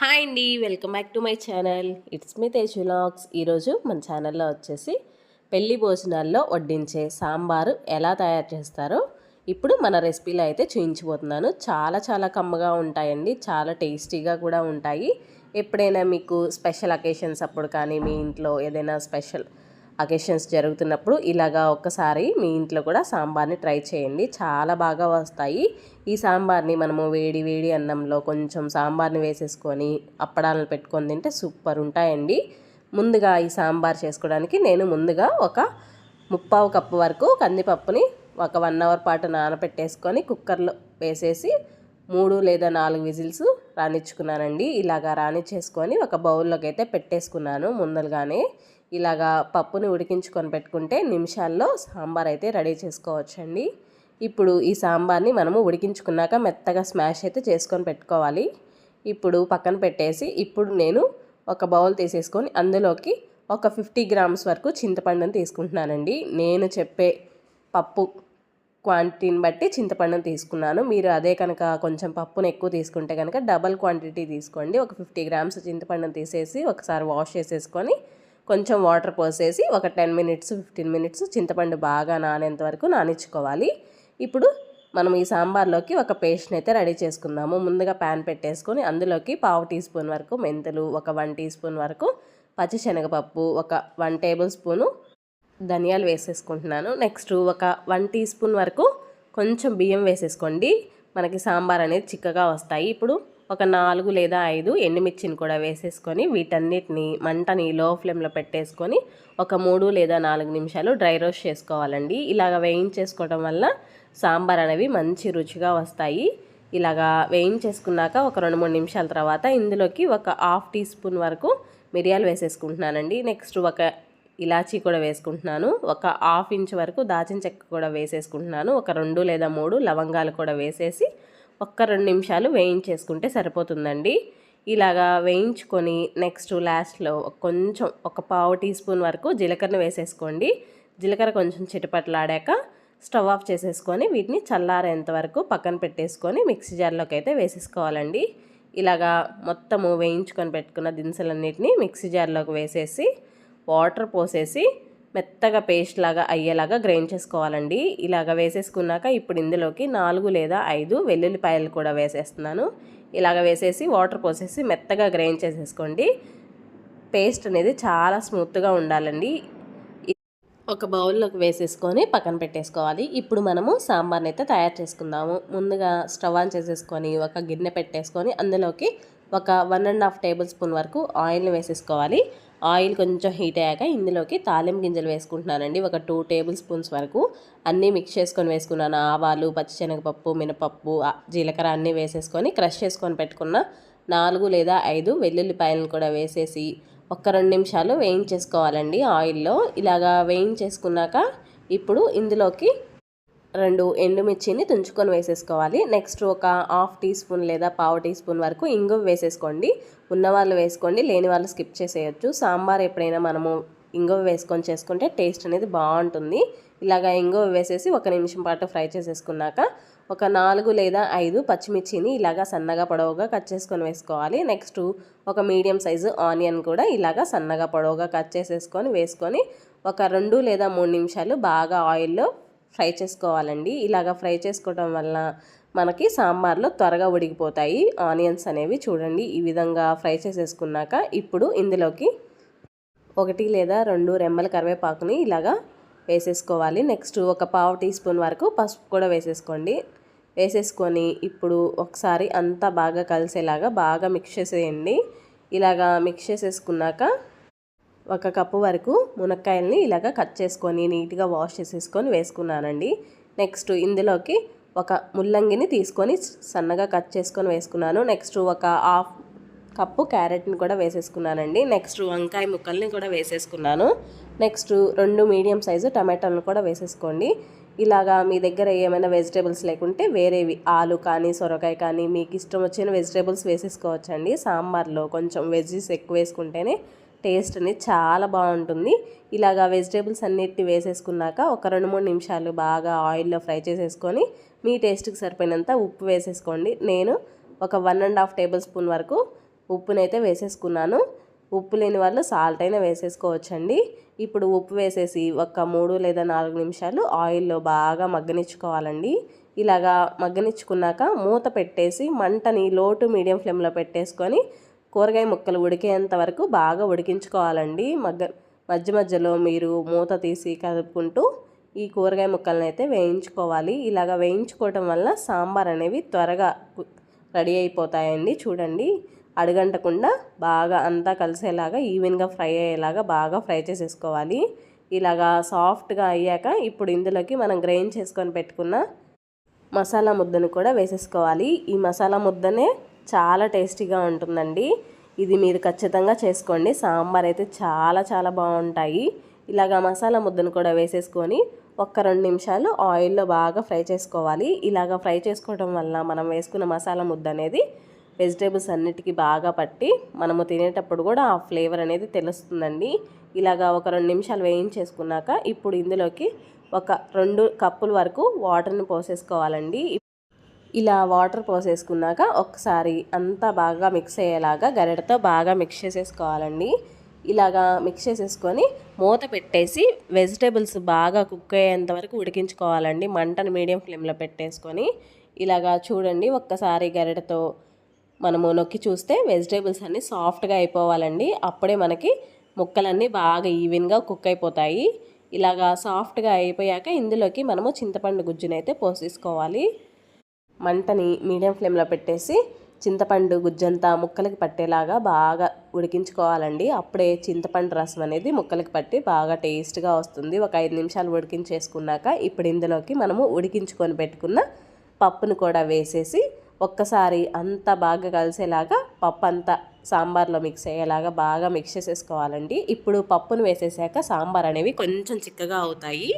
Hi అండి welcome back to my channel. It's me Tej vlogs ఈరోజు మన ఛానల్లో వచ్చేసి పెళ్ళి భోజనాల్లో వడ్డించే సాంబారు ఎలా తయారు చేస్తారో ఇప్పుడు మన రెసిపీలో అయితే చూయించిపోతున్నాను చాలా చాలా కమ్మగా ఉంటాయండి. చాలా టేస్టీగా కూడా ఉంటాయి. ఎప్పుడైనా మీకు స్పెషల్ అకేషన్స్ అప్పుడు కానీ మీ ఇంట్లో ఏదైనా స్పెషల్ అకేషన్స్ జరుగుతున్నప్పుడు ఇలాగా ఒక్కసారి మీ ఇంట్లో కూడా సాంబార్ని ట్రై చేయండి. చాలా బాగా వస్తాయి. ఈ సాంబార్ని మనము వేడి వేడి అన్నంలో కొంచెం సాంబార్ని వేసేసుకొని అప్పడాలను పెట్టుకొని తింటే సూపర్ ఉంటాయండి. ముందుగా ఈ సాంబార్ చేసుకోవడానికి నేను ముందుగా ఒక ముప్పావు కప్పు వరకు కందిపప్పుని ఒక వన్ అవర్ పాటు నానబెట్టేసుకొని కుక్కర్లో వేసేసి మూడు లేదా నాలుగు విజిల్స్ రానిచ్చుకున్నానండి. ఇలాగా రానిచ్చేసుకొని ఒక బౌల్లోకి అయితే పెట్టేసుకున్నాను ముందలుగానే ఇలాగా పప్పుని ఉడికించుకొని పెట్టుకుంటే నిమిషాల్లో సాంబార్ అయితే రెడీ చేసుకోవచ్చండి. ఇప్పుడు ఈ సాంబార్ని మనము ఉడికించుకున్నాక మెత్తగా స్మాష్ అయితే చేసుకొని పెట్టుకోవాలి. ఇప్పుడు పక్కన పెట్టేసి ఇప్పుడు నేను ఒక బౌల్ తీసేసుకొని అందులోకి ఒక ఫిఫ్టీ గ్రామ్స్ వరకు చింతపండుని తీసుకుంటున్నానండి. నేను చెప్పే పప్పు క్వాంటిటీని బట్టి చింతపండుని తీసుకున్నాను. మీరు అదే కనుక కొంచెం పప్పును ఎక్కువ తీసుకుంటే కనుక డబల్ క్వాంటిటీ తీసుకోండి. ఒక ఫిఫ్టీ గ్రామ్స్ చింతపండుని తీసేసి ఒకసారి వాష్ చేసేసుకొని కొంచెం వాటర్ పోసేసి ఒక టెన్ మినిట్స్ ఫిఫ్టీన్ మినిట్స్ చింతపండు బాగా నానేంత వరకు నానించుకోవాలి ఇప్పుడు మనం ఈ సాంబార్లోకి ఒక పేస్ట్ని అయితే రెడీ చేసుకుందాము. ముందుగా ప్యాన్ పెట్టేసుకొని అందులోకి పావు టీ స్పూన్ వరకు మెంతులు ఒక వన్ టీ స్పూన్ వరకు పచ్చిశనగపప్పు ఒక వన్ టేబుల్ స్పూను ధనియాలు వేసేసుకుంటున్నాను. నెక్స్ట్ ఒక వన్ టీ స్పూన్ వరకు కొంచెం బియ్యం వేసేసుకోండి. మనకి సాంబార్ అనేది చిక్కగా వస్తాయి. ఇప్పుడు ఒక నాలుగు లేదా ఐదు ఎండుమిర్చిని కూడా వేసేసుకొని వీటన్నిటిని మంటని లో ఫ్లేమ్లో పెట్టేసుకొని ఒక మూడు లేదా నాలుగు నిమిషాలు డ్రై రోస్ట్ చేసుకోవాలండి. ఇలాగ వేయించేసుకోవడం వల్ల సాంబార్ అనేవి మంచి రుచిగా వస్తాయి. ఇలాగా వేయించేసుకున్నాక ఒక రెండు మూడు నిమిషాల తర్వాత ఇందులోకి ఒక హాఫ్ టీ స్పూన్ వరకు మిరియాలు వేసేసుకుంటున్నానండి. నెక్స్ట్ ఒక ఇలాచీ కూడా వేసుకుంటున్నాను. ఒక హాఫ్ ఇంచ్ వరకు దాచిన చెక్క కూడా వేసేసుకుంటున్నాను. ఒక రెండు లేదా మూడు లవంగాలు కూడా వేసేసి ఒక్క రెండు నిమిషాలు వేయించేసుకుంటే సరిపోతుందండి. ఇలాగా వేయించుకొని నెక్స్ట్ లాస్ట్లో కొంచెం ఒక పావు టీ స్పూన్ వరకు జీలకర్ర వేసేసుకోండి. జీలకర్ర కొంచెం చిటపట్లాడాక స్టవ్ ఆఫ్ చేసేసుకొని వీటిని చల్లారేంత వరకు పక్కన పెట్టేసుకొని మిక్సీ జార్లోకి అయితే వేసేసుకోవాలండి. ఇలాగా మొత్తము వేయించుకొని పెట్టుకున్న దినుసులన్నిటిని మిక్సీ జార్లోకి వేసేసి వాటర్ పోసేసి మెత్తగా పేస్ట్ లాగా అయ్యేలాగా గ్రైండ్ చేసుకోవాలండి. ఇలాగ వేసేసుకున్నాక ఇప్పుడు ఇందులోకి నాలుగు లేదా ఐదు వెల్లుల్లిపాయలు కూడా వేసేస్తున్నాను. ఇలాగ వేసేసి వాటర్ పోసేసి మెత్తగా గ్రైండ్ చేసేసుకోండి. పేస్ట్ అనేది చాలా స్మూత్గా ఉండాలండి. ఒక బౌల్లోకి వేసేసుకొని పక్కన పెట్టేసుకోవాలి. ఇప్పుడు మనము సాంబార్ని అయితే తయారు చేసుకుందాము. ముందుగా స్టవ్ ఆన్ చేసేసుకొని ఒక గిన్నె పెట్టేసుకొని అందులోకి ఒక one and half tablespoon వరకు ఆయిల్ని వేసేసుకోవాలి. ఆయిల్ కొంచెం హీట్ అయ్యాక ఇందులోకి తాలింపు గింజలు వేసుకుంటున్నానండి. ఒక టూ టేబుల్ స్పూన్స్ వరకు అన్నీ మిక్స్ చేసుకొని వేసుకున్నాను. ఆవాలు పచ్చిశనగపప్పు మినపప్పు జీలకర్ర అన్నీ వేసేసుకొని క్రష్ చేసుకొని పెట్టుకున్న నాలుగు లేదా ఐదు వెల్లుల్లిపాయలను కూడా వేసేసి ఒక రెండు నిమిషాలు వేయించేసుకోవాలండి ఆయిల్లో. ఇలాగా వేయించేసుకున్నాక ఇప్పుడు ఇందులోకి రెండు ఎండుమిర్చిని తుంచుకొని వేసేసుకోవాలి. నెక్స్ట్ ఒక హాఫ్ టీ స్పూన్ లేదా పావు టీ స్పూన్ వరకు ఇంగువ వేసేసుకోండి. ఉన్నవాళ్ళు వేసుకోండి లేని వాళ్ళు స్కిప్ చేసేయచ్చు. సాంబార్ ఎప్పుడైనా మనము ఇంగువ వేసుకొని చేసుకుంటే టేస్ట్ అనేది బాగుంటుంది. ఇలాగా ఇంగువ వేసేసి ఒక నిమిషం పాటు ఫ్రై చేసేసుకున్నాక ఒక నాలుగు లేదా ఐదు పచ్చిమిర్చిని ఇలాగా సన్నగా పొడవుగా కట్ చేసుకొని వేసుకోవాలి. నెక్స్ట్ ఒక మీడియం సైజు ఆనియన్ కూడా ఇలాగా సన్నగా పొడవుగా కట్ చేసేసుకొని వేసుకొని ఒక రెండు లేదా మూడు నిమిషాలు బాగా ఆయిల్లో ఫ్రై చేసుకోవాలండి. ఇలాగ ఫ్రై చేసుకోవడం వల్ల మనకి సాంబార్లో త్వరగా ఉడికిపోతాయి. ఆనియన్స్ అనేవి చూడండి ఈ విధంగా ఫ్రై చేసేసుకున్నాక ఇప్పుడు ఇందులోకి ఒకటి లేదా రెండు రెమ్మల కరివేపాకుని ఇలాగా వేసేసుకోవాలి. నెక్స్ట్ ఒక పావు టీ స్పూన్ వరకు పసుపు కూడా వేసేసుకోండి. వేసేసుకొని ఇప్పుడు ఒకసారి అంతా బాగా కలిసేలాగా బాగా మిక్స్ చేసేయండి. ఇలాగా మిక్స్ చేసేసుకున్నాక ఒక కప్పు వరకు మునక్కాయల్ని ఇలాగ కట్ చేసుకొని నీట్గా వాష్ చేసేసుకొని వేసుకున్నానండి. నెక్స్ట్ ఇందులోకి ఒక ముల్లంగిని తీసుకొని సన్నగా కట్ చేసుకొని వేసుకున్నాను. నెక్స్ట్ ఒక హాఫ్ కప్పు క్యారెట్ని కూడా వేసేసుకున్నానండి. నెక్స్ట్ వంకాయ ముక్కల్ని కూడా వేసేసుకున్నాను. నెక్స్ట్ రెండు మీడియం సైజు టమాటాలను కూడా వేసేసుకోండి. ఇలాగా మీ దగ్గర ఏమైనా వెజిటేబుల్స్ లేకుంటే వేరేవి ఆలు కానీ సొరకాయ కానీ మీకు ఇష్టం వచ్చిన వెజిటేబుల్స్ వేసేసుకోవచ్చండి. సాంబార్లో కొంచెం వెజ్జీస్ ఎక్కువ వేసుకుంటేనే టేస్ట్ అనేది చాలా బాగుంటుంది. ఇలాగా వెజిటేబుల్స్ అన్నిటిని వేసేసుకున్నాక ఒక రెండు మూడు నిమిషాలు బాగా ఆయిల్లో ఫ్రై చేసేసుకొని మీ టేస్ట్కి సరిపోయినంత ఉప్పు వేసేసుకోండి. నేను ఒక one and half tablespoon వరకు ఉప్పునైతే వేసేసుకున్నాను. ఉప్పు లేని వాళ్ళు సాల్ట్ అయినా వేసేసుకోవచ్చండి. ఇప్పుడు ఉప్పు వేసేసి ఒక మూడు లేదా నాలుగు నిమిషాలు ఆయిల్లో బాగా మగ్గనిచ్చుకోవాలండి. ఇలాగా మగ్గనిచ్చుకున్నాక మూత పెట్టేసి మంటని లోటు మీడియం ఫ్లేమ్లో పెట్టేసుకొని కూరగాయ ముక్కలు ఉడికేంత వరకు బాగా ఉడికించుకోవాలండి. మగ్గ మధ్య మధ్యలో మీరు మూత తీసి కలుపుకుంటూ ఈ కూరగాయ ముక్కలను అయితే వేయించుకోవాలి. ఇలాగ వేయించుకోవటం వల్ల సాంబార్ అనేవి త్వరగా రెడీ అయిపోతాయండి. చూడండి అడగంటకుండా బాగా అంతా కలిసేలాగా ఈవెన్గా ఫ్రై అయ్యేలాగా బాగా ఫ్రై చేసేసుకోవాలి. ఇలాగా సాఫ్ట్గా అయ్యాక ఇప్పుడు ఇందులోకి మనం గ్రైండ్ చేసుకొని పెట్టుకున్న మసాలా ముద్దను కూడా వేసేసుకోవాలి. ఈ మసాలా ముద్దనే చాలా టేస్టీగా ఉంటుందండి. ఇది మీరు ఖచ్చితంగా చేసుకోండి. సాంబార్ అయితే చాలా చాలా బాగుంటాయి. ఇలాగా మసాలా ముద్దను కూడా వేసేసుకొని ఒక్క రెండు నిమిషాలు ఆయిల్లో బాగా ఫ్రై చేసుకోవాలి. ఇలాగ ఫ్రై చేసుకోవడం వల్ల మనం వేసుకున్న మసాలా ముద్ద అనేది వెజిటేబుల్స్ అన్నిటికీ బాగా పట్టి మనము తినేటప్పుడు కూడా ఆ ఫ్లేవర్ అనేది తెలుస్తుందండి. ఇలాగా ఒక రెండు నిమిషాలు వేయించేసుకున్నాక ఇప్పుడు ఇందులోకి ఒక రెండు కప్పుల వరకు వాటర్ని పోసేసుకోవాలండి. ఇలా వాటర్ పోసేసుకున్నాక ఒకసారి అంతా బాగా మిక్స్ అయ్యేలాగా గరిటతో బాగా మిక్స్ చేసేసుకోవాలండి. ఇలాగా మిక్స్ చేసేసుకొని మూత పెట్టేసి వెజిటేబుల్స్ బాగా కుక్ అయ్యేంత వరకు ఉడికించుకోవాలండి. మంటను మీడియం ఫ్లేమ్లో పెట్టేసుకొని ఇలాగా చూడండి ఒక్కసారి గరిటతో మనము నొక్కి చూస్తే వెజిటేబుల్స్ అన్నీ సాఫ్ట్గా అయిపోవాలండి. అప్పుడే మనకి ముక్కలన్నీ బాగా ఈవెన్గా కుక్ అయిపోతాయి. ఇలాగా సాఫ్ట్గా అయిపోయాక ఇందులోకి మనము చింతపండు గుజ్జునైతే పోసేసుకోవాలి. మంటని మీడియం ఫ్లేమ్లో పెట్టేసి చింతపండు గుజ్జంతా ముక్కలకి పట్టేలాగా బాగా ఉడికించుకోవాలండి. అప్పుడే చింతపండు రసం అనేది ముక్కలకి పట్టి బాగా టేస్ట్గా వస్తుంది. ఒక ఐదు నిమిషాలు ఉడికించేసుకున్నాక ఇప్పుడు ఇందులోకి మనము ఉడికించుకొని పెట్టుకున్న పప్పును కూడా వేసేసి ఒక్కసారి అంతా బాగా కలిసేలాగా పప్పు అంతా సాంబార్లో మిక్స్ అయ్యేలాగా బాగా మిక్స్ చేసేసుకోవాలండి. ఇప్పుడు పప్పును వేసేసాక సాంబార్ అనేవి కొంచెం చిక్కగా అవుతాయి.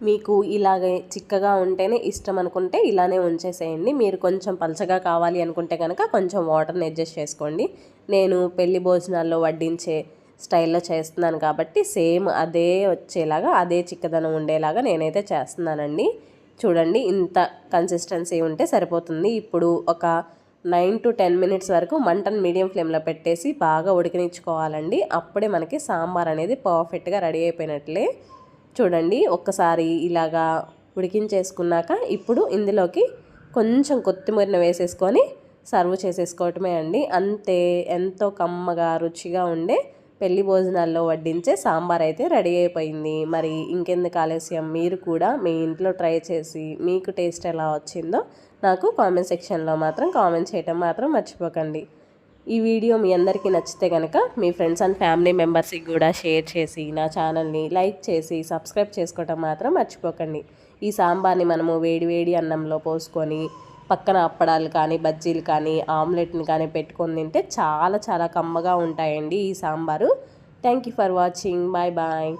మీకు ఇలాగే చిక్కగా ఉంటేనే ఇష్టం అనుకుంటే ఇలానే ఉంచేసేయండి. మీరు కొంచెం పలచగా కావాలి అనుకుంటే కనుక కొంచెం వాటర్ని అడ్జస్ట్ చేసుకోండి. నేను పెళ్ళి భోజనాల్లో వడ్డించే స్టైల్లో చేస్తున్నాను కాబట్టి సేమ్ అదే వచ్చేలాగా అదే చిక్కదనం ఉండేలాగా నేనైతే చేస్తున్నానండి. చూడండి ఇంత కన్సిస్టెన్సీ ఉంటే సరిపోతుంది. ఇప్పుడు ఒక నైన్ టు టెన్ మినిట్స్ వరకు మంటను మీడియం ఫ్లేమ్లో పెట్టేసి బాగా ఉడికనిచ్చుకోవాలండి. అప్పుడే మనకి సాంబార్ అనేది పర్ఫెక్ట్గా రెడీ అయిపోయినట్లే చూడండి ఒక్కసారి ఇలాగా ఉడికించేసుకున్నాక ఇప్పుడు ఇందులోకి కొంచెం కొత్తిమీరను వేసేసుకొని సర్వ్ చేసేసుకోవటమే అండి. అంతే ఎంతో కమ్మగా రుచిగా ఉండే పెళ్ళి భోజనాల్లో వడ్డించే సాంబార్ అయితే రెడీ అయిపోయింది. మరి ఇంకెందుకు ఆలస్యం? మీరు కూడా మీ ఇంట్లో ట్రై చేసి మీకు టేస్ట్ ఎలా వచ్చిందో నాకు కామెంట్ సెక్షన్లో మాత్రం కామెంట్ చేయటం మాత్రం మర్చిపోకండి. ఈ వీడియో మీ అందరికీ నచ్చితే కనుక మీ ఫ్రెండ్స్ అండ్ ఫ్యామిలీ మెంబర్స్కి కూడా షేర్ చేసి నా ఛానల్ని లైక్ చేసి సబ్స్క్రైబ్ చేసుకోవటం మాత్రం మర్చిపోకండి. ఈ సాంబార్ని మనము వేడి వేడి అన్నంలో పోసుకొని పక్కన అప్పడాలు కానీ బజ్జీలు కానీ ఆమ్లెట్ని కానీ పెట్టుకొని తింటే చాలా చాలా కమ్మగా ఉంటాయండి ఈ sambar. Thank you for watching. Bye bye.